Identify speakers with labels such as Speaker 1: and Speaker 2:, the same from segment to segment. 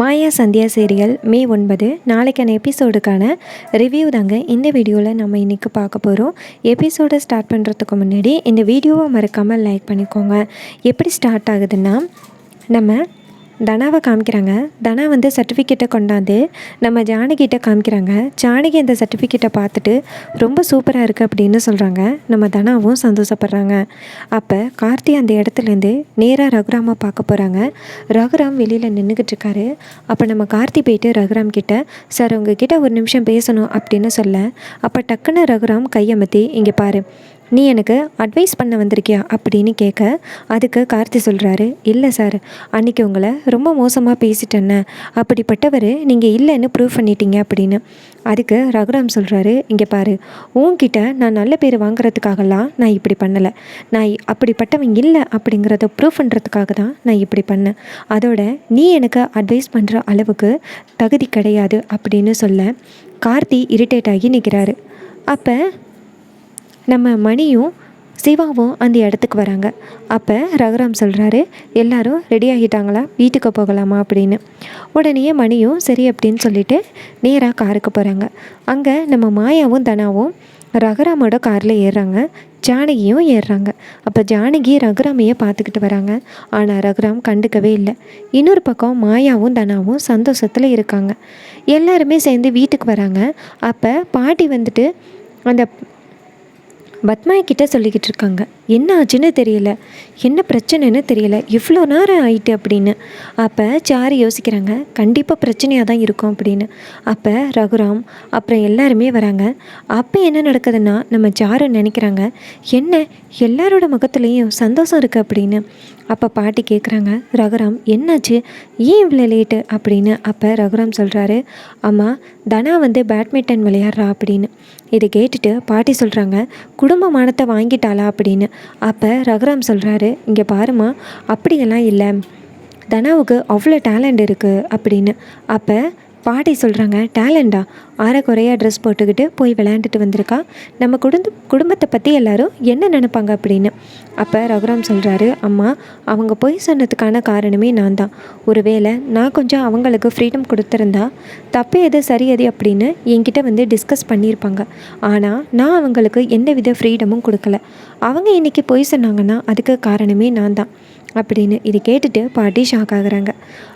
Speaker 1: மாயா Sandhya serial மே ஒன்பது. நாளைக்கான எபிசோடுக்கான review தாங்க இந்த வீடியோவில் நம்ம இன்றைக்கி பார்க்க போகிறோம் எபிசோடை ஸ்டார்ட் பண்ணுறதுக்கு முன்னாடி இந்த வீடியோவை மறக்காமல் லைக் பண்ணிக்கோங்க. எப்படி ஸ்டார்ட் ஆகுதுன்னா நம்ம தனாவை காமிக்கிறாங்க. தனா வந்து சர்டிஃபிகேட்டை கொண்டாந்து நம்ம ஜானகிட்ட காமிக்கிறாங்க. ஜானகி அந்த சர்டிஃபிகேட்டை பார்த்துட்டு ரொம்ப சூப்பராக இருக்குது அப்படின்னு சொல்கிறாங்க நம்ம தனாவும் சந்தோஷப்படுறாங்க. அப்போ கார்த்தி அந்த இடத்துலேருந்து நேராக ரகுராமை பார்க்க போகிறாங்க ரகுராம் வெளியில் நின்றுக்கிட்டு இருக்காரு. அப்போ நம்ம கார்த்தி போயிட்டு ரகுராம் கிட்ட சார் உங்ககிட்ட ஒரு நிமிஷம் பேசணும் அப்படின்னு சொல்ல அப்போ டக்குன்னு ரகுராம் கையமத்தி இங்கே பாரு நீ எனக்கு அட்வைஸ் பண்ண வந்திருக்கியா அப்படின்னு கேட்க அதுக்கு கார்த்தி சொல்கிறாரு இல்லை சார் அன்றைக்கி உங்களை ரொம்ப மோசமாக பேசிட்டேன்ன அப்படிப்பட்டவர் நீங்கள் இல்லைன்னு ப்ரூவ் பண்ணிட்டீங்க அப்படின்னு. அதுக்கு ரகுராம் சொல்கிறாரு இங்கே பாரு. உன்கிட்ட நான் நல்ல பேர் வாங்குறதுக்காகலாம் நான் இப்படி பண்ணலை. நான் அப்படிப்பட்டவன் இல்லை அப்படிங்கிறத ப்ரூவ் பண்ணுறதுக்காக தான் நான் இப்படி பண்ணேன். அதோட நீ எனக்கு அட்வைஸ் பண்ணுற அளவுக்கு தகுதி கிடையாது அப்படின்னு சொல்ல கார்த்தி இரிட்டேட் ஆகி நிற்கிறாரு அப்போ நம்ம மணியும் சிவாவும் அந்த இடத்துக்கு வராங்க. அப்போ ரகுராம் சொல்கிறாரு எல்லாரும் ரெடி ஆகிட்டாங்களா? வீட்டுக்கு போகலாமா அப்படின்னு. உடனே மணியும் சரி அப்படின்னு சொல்லிட்டு நேராக காருக்கு போகிறாங்க அங்கே நம்ம மாயாவும் தனாவும் ரகுராமோட காரில் ஏறுறாங்க. ஜானகியும் ஏறுறாங்க. அப்போ ஜானகி ரகுராமையே பார்த்துக்கிட்டு வராங்க. ஆனால் ரகுராம் கண்டுக்கவே இல்லை. இன்னொரு பக்கம் மாயாவும் தனாவும் சந்தோஷத்தில் இருக்காங்க. எல்லாருமே சேர்ந்து வீட்டுக்கு வராங்க. அப்போ பாட்டி வந்துட்டு அந்த பத்மாய் கிட்ட சொல்லிக்கிட்டு இருக்காங்க. என்ன ஆச்சுன்னு தெரியல. என்ன பிரச்சனைன்னு தெரியல. இவ்வளோ நேரம் ஆயிட்டு அப்படின்னு. அப்போ சாரி யோசிக்கிறாங்க. கண்டிப்பாக பிரச்சனையாக தான் இருக்கும் அப்படின்னு. அப்போ ரகுராம் அப்புறம் எல்லாருமே வராங்க. அப்போ என்ன நடக்குதுன்னா நம்ம சாரு நினைக்கிறாங்க என்ன? எல்லாரோட முகத்துலேயும் சந்தோஷம் இருக்குது அப்படின்னு. அப்போ பாட்டி கேட்குறாங்க ரகுராம் என்னாச்சு? ஏன் இவ்வளோ லேட்டு அப்படின்னு. அப்போ ரகுராம் சொல்கிறாரு அம்மா தனா வந்து பேட்மிண்டன் விளையாடுறா அப்படின்னு. இதை கேட்டுட்டு பாட்டி சொல்கிறாங்க குடும்ப மானத்தை வாங்கிட்டாளா அப்படின்னு. அப்போ ரகுராம் சொல்கிறாரு இங்கே பாருமா அப்படியெல்லாம் இல்லை. தனாவுக்கு அவ்வளோ டேலண்ட் இருக்குது அப்படின்னு. அப்போ பாட்டி சொல்கிறாங்க டேலண்டா அரை குறையாக ட்ரெஸ் போட்டுக்கிட்டு போய் விளையாண்டுட்டு வந்திருக்கா? நம்ம குடும்ப குடும்பத்தை பற்றி எல்லாரும் என்ன நினப்பாங்க? அப்படின்னு. அப்போ ரகுராம் சொல்கிறாரு அம்மா அவங்க போய் சொன்னதுக்கான காரணமே நான் தான். ஒருவேளை நான் கொஞ்சம் அவங்களுக்கு ஃப்ரீடம் கொடுத்துருந்தா தப்பு எது சரி எது அப்படின்னு என்கிட்ட வந்து டிஸ்கஸ் பண்ணியிருப்பாங்க. ஆனால் நான் அவங்களுக்கு எந்த வித ஃப்ரீடமும் கொடுக்கல. அவங்க இன்றைக்கி போய் சொன்னாங்கன்னா அதுக்கு காரணமே நான் தான். அப்படின்னு இது கேட்டுட்டு பாட்டி ஷாக் ஆகுறாங்க.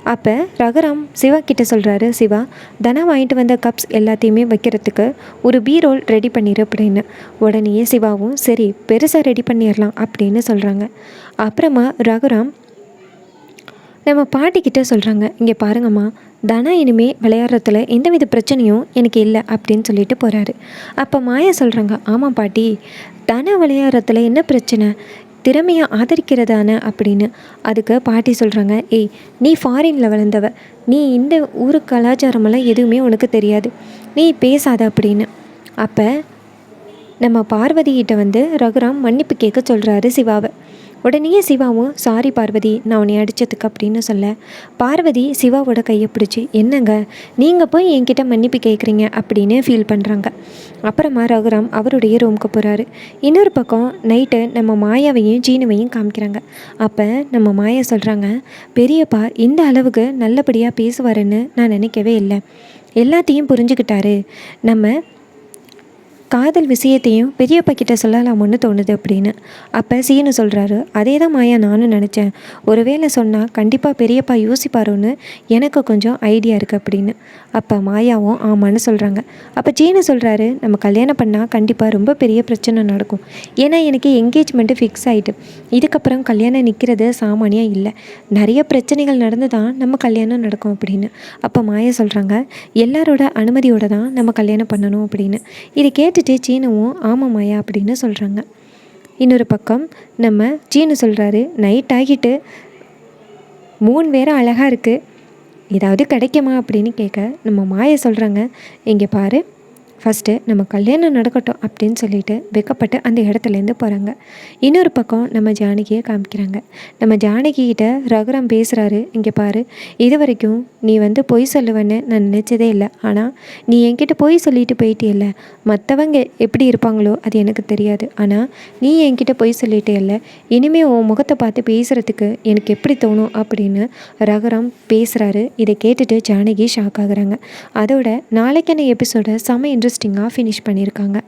Speaker 1: அப்போ ரகுராம் சிவா கிட்ட சொல்கிறாரு சிவா தனா வாங்கிட்டு வந்த கப்ஸ் எல்லாத்தையுமே வைக்கிறதுக்கு ஒரு பீரோல் ரெடி பண்ணிடு அப்படின்னு. உடனே சிவாவும் சரி பெருசாக ரெடி பண்ணிடலாம் அப்படின்னு சொல்கிறாங்க அப்புறமா ரகுராம் நம்ம பாட்டிக்கிட்ட சொல்கிறாங்க இங்கே பாருங்கம்மா தனா இனிமே விளையாடுறதுல எந்தவித பிரச்சனையும் எனக்கு இல்லை அப்படின்னு சொல்லிட்டு போகிறாரு அப்போ மாயா சொல்கிறாங்க ஆமாம் பாட்டி தனா விளையாடுறதுல என்ன பிரச்சனை? திறமையை ஆதரிக்கிறதான அப்படின்னு அதுக்கு பாட்டி சொல்கிறாங்க ஏய் நீ ஃபாரினில் வளர்ந்தவ நீ இந்த ஊர் கலாச்சாரமெல்லாம் எதுவுமே உனக்கு தெரியாது. நீ பேசாத அப்படின்னு. அப்போ நம்ம பார்வதிகிட்ட வந்து ரகுராம் மன்னிப்பு கேட்க சொல்கிறாரு சிவாவை. உடனே சிவாவும் சாரி பார்வதி நான் உன்னை அடித்ததுக்கு அப்படின்னு சொல்ல பார்வதி சிவாவோட கையை பிடிச்சி என்னங்க நீங்கள் போய் என்கிட்ட மன்னிப்பு கேட்குறீங்க அப்படின்னு ஃபீல் பண்ணுறாங்க அப்புறமா ரகுராம் அவருடைய ரூமுக்கு போகிறாரு இன்னொரு பக்கம் நைட்டு நம்ம மாயாவையும் ஜீனுவையும் காமிக்கிறாங்க. அப்போ நம்ம மாயா சொல்கிறாங்க பெரியப்பா இந்த அளவுக்கு நல்லபடியாக பேசுவாருன்னு நான் நினைக்கவே இல்லை. எல்லாத்தையும் புரிஞ்சுக்கிட்டாரு. நம்ம காதல் விஷயத்தையும் பெரியப்பா கிட்ட சொல்லலாமுன்னு தோணுது அப்படின்னு. அப்போ சீனு சொல்கிறாரு அதே தான் மாயா நானும் நினச்சேன். ஒருவேளை சொன்னால் கண்டிப்பாக பெரியப்பா யோசிப்பாரோன்னு எனக்கு கொஞ்சம் ஐடியா இருக்குது அப்படின்னு. அப்போ மாயாவும் ஆமான்னு சொல்கிறாங்க அப்போ சீனு சொல்கிறாரு நம்ம கல்யாணம் பண்ணால் கண்டிப்பாக ரொம்ப பெரிய பிரச்சனை நடக்கும். ஏன்னா எனக்கு என்கேஜ்மெண்ட்டு ஃபிக்ஸ் ஆகிட்டு இதுக்கப்புறம் கல்யாணம் நிற்கிறது சாமானியாக இல்லை. நிறைய பிரச்சனைகள் நடந்து தான் நம்ம கல்யாணம் நடக்கும் அப்படின்னு. அப்போ மாயா சொல்கிறாங்க எல்லாரோட அனுமதியோடு தான் நம்ம கல்யாணம் பண்ணணும் அப்படின்னு. இது கேட்டு பார்த்துட்டு சீனுவும் ஆமாம் மாயா அப்படின்னு சொல்கிறாங்க இன்னொரு பக்கம் நம்ம சீனு சொல்கிறாரு நைட் ஆகிட்டு மூணு பேரும் அழகாக இருக்குது ஏதாவது கிடைக்குமா? அப்படின்னு கேட்க நம்ம மாயை சொல்கிறாங்க இங்கே பாரு ஃபஸ்ட்டு நம்ம கல்யாணம் நடக்கட்டும் அப்படின்னு சொல்லிட்டு வெக்கப்பட்டு அந்த இடத்துலேருந்து போகிறாங்க இன்னொரு பக்கம் நம்ம ஜானகியை காமிக்கிறாங்க. நம்ம ஜானகிகிட்ட ரகுராம் பேசுகிறாரு இங்கே பாரு இது வரைக்கும் நீ வந்து பொய் சொல்லுவேன்னு நான் நினச்சதே இல்லை. ஆனால் நீ என்கிட்ட பொய் சொல்லிட்டு இல்லை மற்றவங்க எப்படி இருப்பாங்களோ அது எனக்கு தெரியாது. ஆனால் நீ என்கிட்ட பொய் சொல்லிட்டே இல்லை இனிமேல் உன் முகத்தை பார்த்து பேசுகிறதுக்கு எனக்கு எப்படி தோணும் அப்படின்னு ரகுராம் பேசுகிறாரு இதை கேட்டுட்டு ஜானகி ஷாக் ஆகுறாங்க. அதோட நாளைக்கான எபிசோடை செம்ம இன்ட்ரெஸ்டிங்காக ஃபினிஷ் பண்ணியிருக்காங்க.